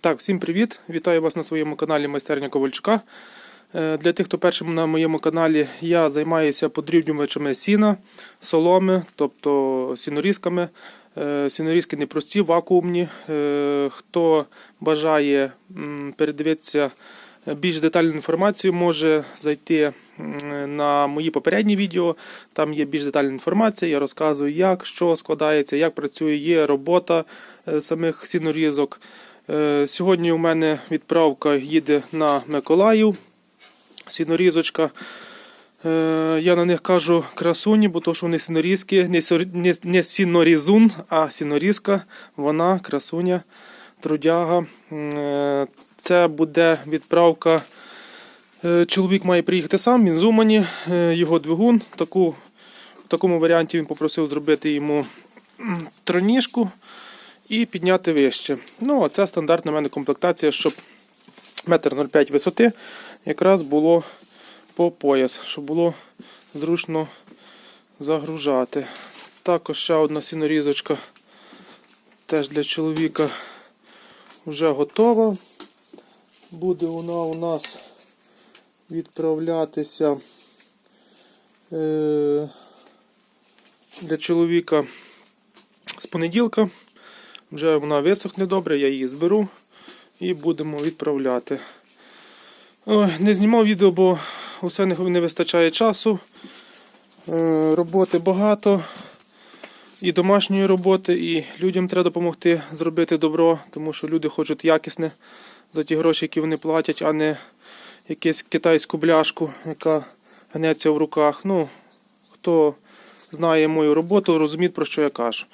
Так, всім привіт! Вітаю вас на своєму каналі Майстерня Ковальчука. Е, Для тих, хто першим на моєму каналі, я займаюся подрібнювачами сіна, соломи, тобто сінорізками. Е, Сінорізки непрості, вакуумні. Е, Хто бажає передивитися більш детальну інформацію, може зайти на мої попередні відео. Там є більш детальна інформація. Я розказую, як, що складається, як працює, є робота самих сінорізок. Е, Сьогодні у мене відправка їде на Миколаїв. Сінорізочка. Е, Я на них кажу красуні, бо то, що вони сінорізки, не, сінорізун, а сінорізка. Вона красуня, трудяга. Е, Це буде відправка. Чоловік має приїхати сам, він з Умані, його двигун. Таку, в такому варіанті він попросив зробити йому троніжку і підняти вище. Ну, це стандартна в мене комплектація, щоб метр 0,5 висоти якраз було по пояс, щоб було зручно загружати. Також ще одна сінорізочка теж для чоловіка вже готова. Буде вона у нас відправлятися е, для чоловіка з понеділка. Вже вона висохне добре, я її зберу і будемо відправляти. Ой, не знімав відео, бо усе не, вистачає часу. Е, роботи багато. І домашньої роботи, і людям треба допомогти зробити добро, тому що люди хочуть якісне за ті гроші, які вони платять, а не якусь китайську бляшку, яка гнеться в руках. Ну, хто знає мою роботу, розуміє, про що я кажу.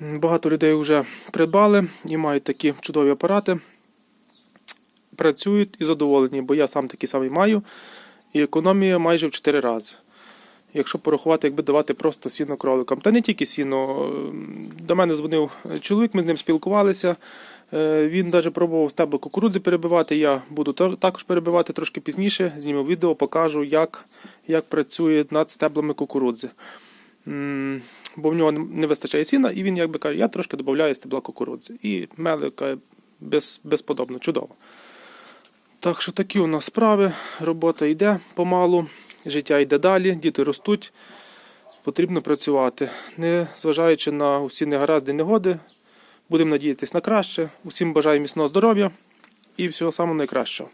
Багато людей вже придбали і мають такі чудові апарати. Працюють і задоволені, бо я сам такий самий маю. І економія майже в 4 рази. Якщо порахувати, якби давати просто сіно кроликам. Та не тільки сіно. До мене дзвонив чоловік, ми з ним спілкувалися. Е, Він навіть пробував стебли кукурудзи перебивати. Я буду також перебивати трошки пізніше. Зніму відео, покажу, як, як працює над стеблами кукурудзи. Бо в нього не вистачає сіна, і він якби каже, я трошки додаю стебла кукурудзи. І мели каже, без, безподобно, чудово. Так що такі у нас справи. Робота йде помалу, життя йде далі, діти ростуть. Потрібно працювати. Не зважаючи на усі негаразди і негоди, будемо надіятися на краще. Усім бажаю міцного здоров'я і всього самого найкращого.